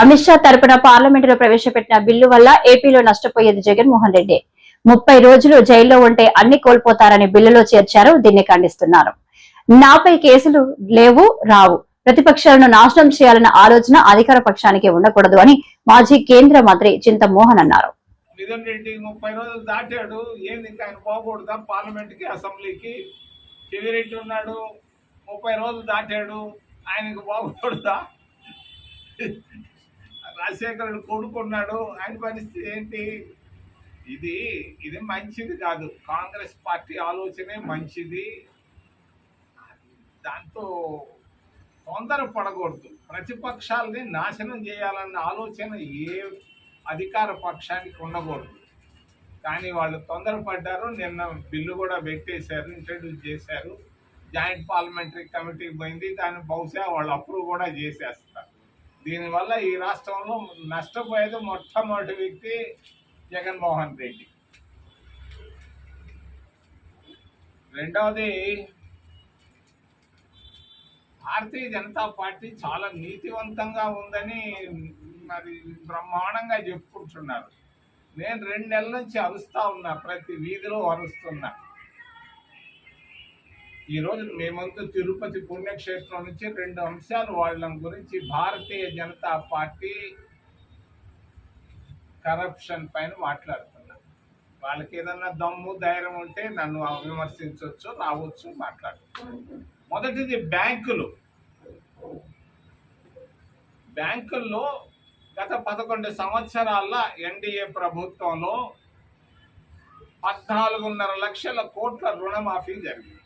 అమిత్ షా తరపున పార్లమెంటులో ప్రవేశపెట్టిన బిల్లు వల్ల ఏపీలో నష్టపోయేది జగన్మోహన్ రెడ్డి. ముప్పై రోజులు జైల్లో ఉంటే అన్ని కోల్పోతారని బిల్లులో చేర్చారు దీన్ని ఖండిస్తున్నారు. నాపై కేసులు లేవు రావు. ప్రతిపక్షాలను నాశనం చేయాలన్న ఆలోచన అధికార పక్షానికి ఉండకూడదు అని మాజీ కేంద్ర మంత్రి చింతమోహన్ అన్నారు. రెడ్డి ముప్పై రోజులు దాటాడు. ఏంది? ఇంకా ఆయన పోకూడదా? పార్లమెంట్కి అసెంబ్లీకి? చెవిరెడ్డి ఉన్నాడు. ముప్పై రోజులు దాటాడు. ఆయనకు పోకూడదా? రాజశేఖరుడు కొడుకున్నాడు ఆయన పరిస్థితి ఏంటి? ఇది ఇది మంచిది కాదు. కాంగ్రెస్ పార్టీ ఆలోచనే మంచిది. దాంతో తొందర పడకూడదు ప్రతిపక్షాలని నాశనం చేయాలన్న ఆలోచన ఏ అధికార పక్షానికి ఉండకూడదు. కానీ వాళ్ళు తొందరపడ్డారు. నిన్న బిల్లు కూడా పెట్టేశారు ఇంట్రడ్యూస్ చేశారు. జాయింట్ పార్లమెంటరీ కమిటీకి పోయింది. దాన్ని బహుశా వాళ్ళు అప్రూవ్ కూడా చేసేస్తారు. దీనివల్ల ఈ రాష్ట్రంలో నష్టపోయేది మొట్టమొదటి వ్యక్తి జగన్మోహన్ రెడ్డి. రెండవది భారతీయ జనతా పార్టీ చాలా నీతివంతంగా ఉందని మరి బ్రహ్మాండంగా చెప్పుకుంటున్నారు. నేను రెండు నెలల నుంచి అరుస్తా ఉన్నా ప్రతి వీధిలో అరుస్తున్నా. ఈరోజు మేమంతా తిరుపతి పుణ్యక్షేత్రం నుంచి రెండు అంశాలు వాళ్ళ గురించి భారతీయ జనతా పార్టీ కరప్షన్ పైన మాట్లాడుతున్నా. వాళ్ళకి ఏదన్నా దమ్ము ధైర్యం ఉంటే నన్ను విమర్శించవచ్చు రావచ్చు మాట్లాడు మొదటిది బ్యాంకులు. బ్యాంకుల్లో గత పదకొండు సంవత్సరాల ఎన్డీఏ ప్రభుత్వంలో పద్నాలుగున్నర లక్షల కోట్ల రుణమాఫీ జరిగింది.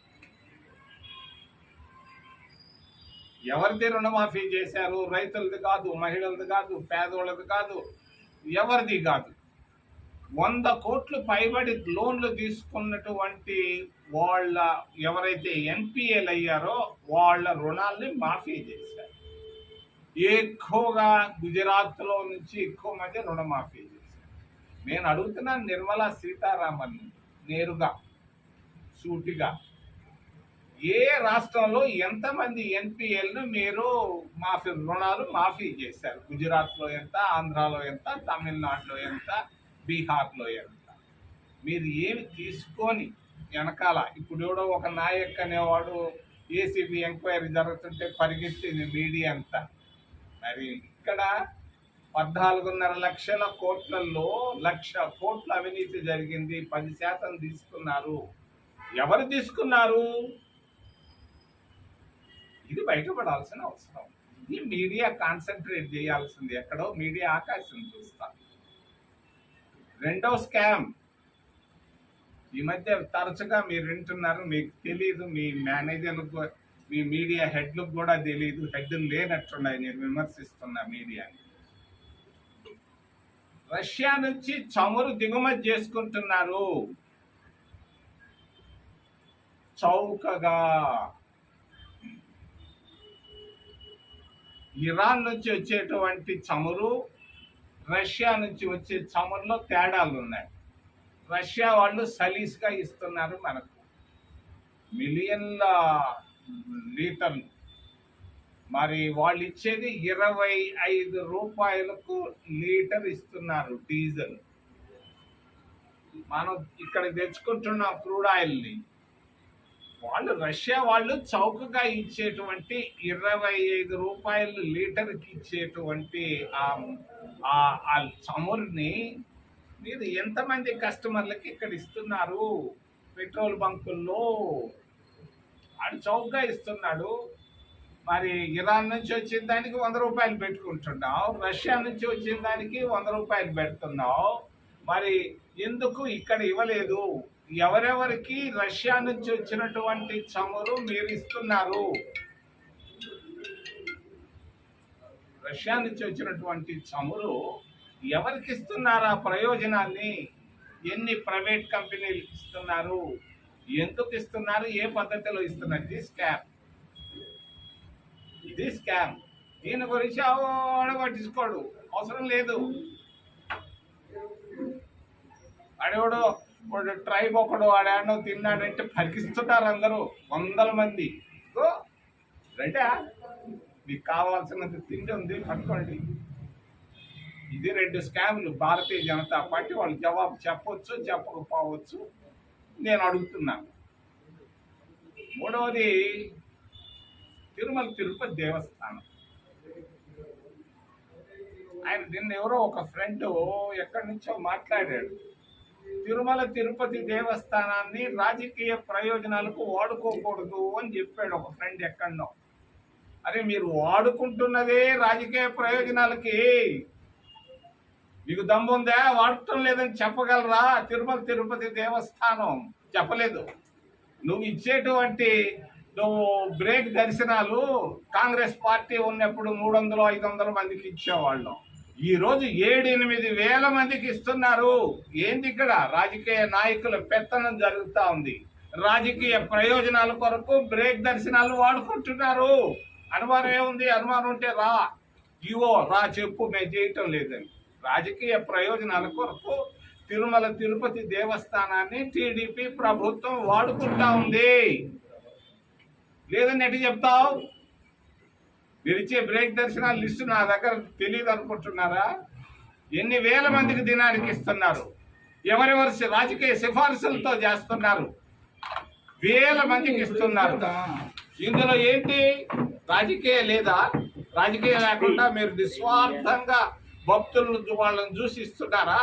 ఎవరిది రుణమాఫీ చేశారు? రైతులది కాదు మహిళలది కాదు పేదోళ్ళది కాదు ఎవరిది కాదు. వంద కోట్లు పైబడి లోన్లు తీసుకున్నటువంటి వాళ్ళ ఎవరైతే ఎన్పిఏలు అయ్యారో వాళ్ళ రుణాల్ని మాఫీ చేశారు. ఎక్కువగా గుజరాత్లో నుంచి ఎక్కువ మంది రుణమాఫీ చేశారు. నేను అడుగుతున్నాను నిర్మలా సీతారామన్ నేరుగా సూటిగా. ఏ రాష్ట్రంలో ఎంతమంది ఎన్పిఎల్ను మీరు మాఫీ రుణాలు మాఫీ చేశారు? గుజరాత్లో ఎంత ఆంధ్రాలో ఎంత తమిళనాడులో ఎంత బీహార్లో ఎంత? మీరు ఏమి తీసుకొని వెనకాల ఇప్పుడు ఎవడో ఒక నాయక్ అనేవాడు ఏసీబీ ఎంక్వైరీ జరుగుతుంటే పరిగెత్తింది మీడియా అంతా. మరి ఇక్కడ పద్నాలుగున్నర లక్షల కోట్లలో లక్ష కోట్ల అవినీతి జరిగింది పది శాతం తీసుకున్నారు. ఎవరు తీసుకున్నారు? ఇది బయటపడాల్సిన అవసరం. ఇది మీడియా కాన్సన్ట్రేట్ చేయాల్సింది ఎక్కడో మీడియా ఆకాశం చూస్తా. రెండో స్కామ్ ఈ మధ్య తరచుగా మీరు వింటున్నారు మీకు తెలియదు మీ మేనేజర్లకు మీ మీడియా హెడ్లకు కూడా తెలియదు హెడ్ లేనట్టున్నాయి నేను విమర్శిస్తున్నా మీడియాని రష్యా నుంచి చమురు దిగుమతి చేసుకుంటున్నారు. చౌకగా. ఇరాన్ నుంచి వచ్చేటువంటి చమురు రష్యా నుంచి వచ్చే చమురులో తేడాలు ఉన్నాయి. రష్యా వాళ్ళు సలీస్గా ఇస్తున్నారు మనకు. మిలియన్ల లీటర్లు. మరి వాళ్ళు ఇచ్చేది ఇరవై ఐదు రూపాయలకు లీటర్ ఇస్తున్నారు డీజిల్. మనం ఇక్కడ తెచ్చుకుంటున్న క్రూడ్ ఆయిల్ని వాళ్ళు రష్యా వాళ్ళు చౌకగా ఇచ్చేటువంటి ఇరవై ఐదు రూపాయలు లీటర్కి ఇచ్చేటువంటి ఆ చమురుని మీరు ఎంతమంది కస్టమర్లకి ఇక్కడ ఇస్తున్నారు? పెట్రోల్ బంకుల్లో. ఆడు చౌకగా ఇస్తున్నాడు. మరి ఇరాన్ నుంచి వచ్చిన దానికి వంద రూపాయలు పెట్టుకుంటున్నావు. రష్యా నుంచి వచ్చిన దానికి వంద రూపాయలు పెడుతున్నావు. మరి ఎందుకు ఇక్కడ ఇవ్వలేదు? ఎవరెవరికి రష్యా నుంచి వచ్చినటువంటి చమురు మీరు ఇస్తున్నారు? రష్యా నుంచి వచ్చినటువంటి చమురు ఎవరికి ఇస్తున్నారు ఆ ప్రయోజనాన్ని? ఎన్ని ప్రైవేట్ కంపెనీలకు ఇస్తున్నారు? ఎందుకు ఇస్తున్నారు? ఏ పద్ధతిలో ఇస్తున్నారు? ఇది స్కామ్. ఇది స్కామ్. దీని గురించి ఆడ పట్టించుకోడు. అవసరం లేదు. ఆడేవాడు వాడు ట్రైబ్ ఒకడు ఆడాడో తిన్నాడంటే పరికిస్తున్నారు అందరూ వందల మంది. ఓ, మీకు కావాల్సినంత తిండి ఉంది పట్టుకోండి. ఇది రెండు స్కాములు భారతీయ జనతా పార్టీ వాళ్ళు జవాబు చెప్పొచ్చు చెప్పకపోవచ్చు నేను అడుగుతున్నాను మూడవది తిరుమల తిరుపతి దేవస్థానం. ఆయన నిన్న ఎవరో ఒక ఫ్రెండ్ ఎక్కడి నుంచో మాట్లాడాడు. తిరుమల తిరుపతి దేవస్థానాన్ని రాజకీయ ప్రయోజనాలకు వాడుకోకూడదు అని చెప్పాడు ఒక ఫ్రెండ్ ఎక్కడో అరే మీరు వాడుకుంటున్నదే రాజకీయ ప్రయోజనాలకి. మీకు దమ్ము ఉందా? వాడటం లేదని చెప్పగలరా? తిరుమల తిరుపతి దేవస్థానం చెప్పలేదు. నువ్వు ఇచ్చేటువంటి నువ్వు బ్రేక్ దర్శనాలు కాంగ్రెస్ పార్టీ ఉన్నప్పుడు మూడు వందలు ఐదు వందల మందికి ఇచ్చేవాళ్ళం. ఈరోజు ఏడెనిమిది వేల మందికి ఇస్తున్నారు. ఏంది ఇక్కడ? రాజకీయ నాయకుల పెత్తనం జరుగుతూ ఉంది. రాజకీయ ప్రయోజనాల కొరకు బ్రేక్ దర్శనాలు వాడుకుంటున్నారు. అనుమానం ఏముంది? అనుమానం ఉంటే రా. ఇవో రా చెప్పు మేము చేయటం లేదని. రాజకీయ ప్రయోజనాల కొరకు తిరుమల తిరుపతి దేవస్థానాన్ని టీడీపీ ప్రభుత్వం వాడుకుంటా ఉంది. లేదని ఎటు చెప్తావు? మీరు ఇచ్చే బ్రేక్ దర్శనాల లిస్టు నా దగ్గర తెలియదు అనుకుంటున్నారా? ఎన్ని వేల మందికి దినానికి ఇస్తున్నారు? ఎవరెవరు రాజకీయ సిఫార్సులతో చేస్తున్నారు? వేల మందికి ఇస్తున్నారు. ఇందులో ఏంటి? రాజకీయ లేదా? రాజకీయం లేకుండా మీరు నిస్వార్థంగా భక్తులను వాళ్ళని చూసి ఇస్తున్నారా?